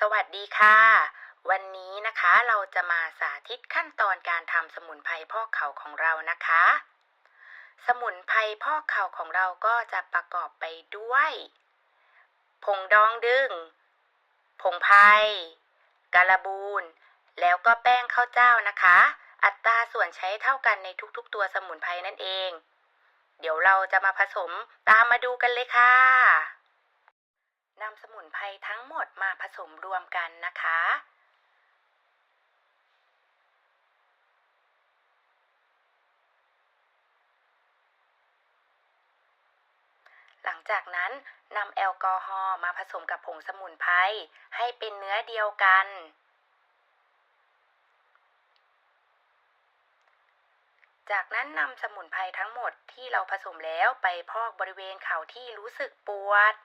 สวัสดีค่ะ วันนี้นะคะเราจะมาสาธิตขั้นตอนการทำสมุนไพรพอกเข่าของเรานะคะ สมุนไพรพอกเข่าของเราก็จะประกอบไปด้วย ผงดองดึง ผงไพรการบูนแล้วก็แป้งข้าวเจ้านะคะ อัตราส่วนใช้เท่ากันในทุกๆ ตัวสมุนไพรนั่นเอง เดี๋ยวเราจะมาผสมตามมาดูกันเลยค่ะ ไพรทั้งหมดมาผสมรวมกันนะคะ หลังจากนั้นนำแอลกอฮอล์มาผสมกับผงสมุนไพรให้เป็นเนื้อเดียวกันจากนั้นนำสมุนไพรทั้งหมดที่เราผสมแล้วไปพอกบริเวณเข่าที่รู้สึกปวด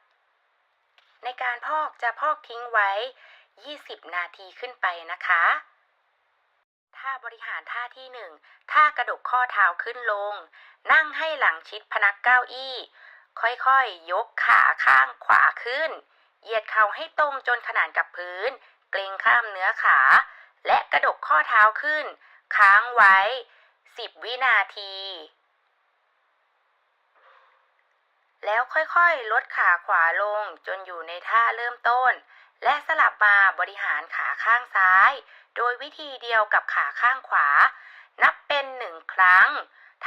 ในการพอกจะพอกทิ้งไว้ 20 นาทีขึ้นไปนะคะท่าบริหารท่าที่หนึ่งท่ากระดกข้อเท้าขึ้นลง นั่งให้หลังชิดพนักเก้าอี้ ค่อยๆ ยกขาข้างขวาขึ้น เหยียดเข่าให้ตรงจนขนานกับพื้น เกรงข้ามเนื้อขา และกระดกข้อเท้าขึ้น ค้างไว้ 10 วินาที แล้วค่อยๆ ลดขาขวาลงจนอยู่ในท่าเริ่มต้น และสลับมาบริหารขาข้างซ้าย โดยวิธีเดียวกับขาข้างขวา นับเป็นหนึ่งครั้ง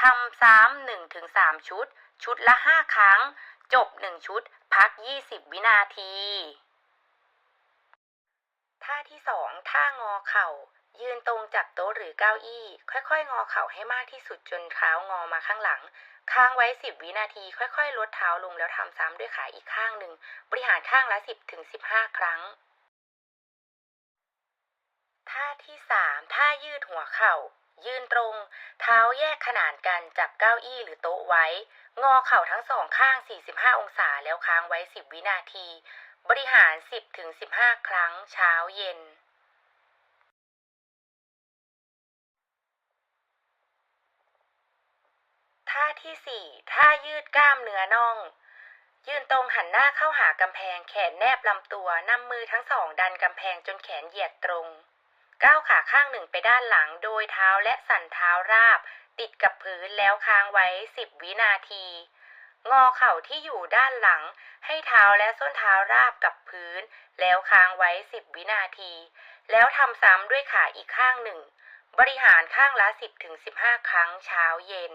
ทำซ้ำหนึ่งถึงสามชุด ชุดละห้าครั้ง จบหนึ่งชุด พัก 20 วินาที ท่าที่สองท่างอเข่า ยืนตรงจับโต๊ะหรือเก้าอี้ ค่อยๆ งอเข่าให้มากที่สุดจนเท้างอมาข้างหลัง ค้างไว้ 10 วินาที ค่อยๆ ลดเท้าลงแล้วทำซ้ำด้วยขาอีกข้างหนึ่ง บริหารข้างละ 10ถึง15 ครั้ง ท่าที่ 3 ท่ายืดหัวเข่า ยืนตรง เท้าแยกขนานกันจับเก้าอี้หรือโต๊ะไว้ งอเข่าทั้งสองข้าง 45 องศาแล้วค้างไว้ 10 วินาที บริหาร 10ถึง15 ครั้ง เช้าเย็น ท่าที่4ท่ายืดกล้ามเนื้อน่อง ยืนตรงหันหน้าเข้าหากำแพงแขนแนบลำตัวนำมือทั้งสองดันกำแพงจนแขนเหยียดตรง ก้าวขาข้างหนึ่งไปด้านหลังโดยเท้าและสันเท้าราบ ติดกับพื้นแล้วค้างไว้10วินาที งอเข่าที่อยู่ด้านหลัง ให้เท้าและส้นเท้าราบกับพื้น แล้วค้างไว้10วินาที แล้วทำซ้ำด้วยขาอีกข้างหนึ่งบริหารข้างละ 10-15 ครั้งเช้าเย็น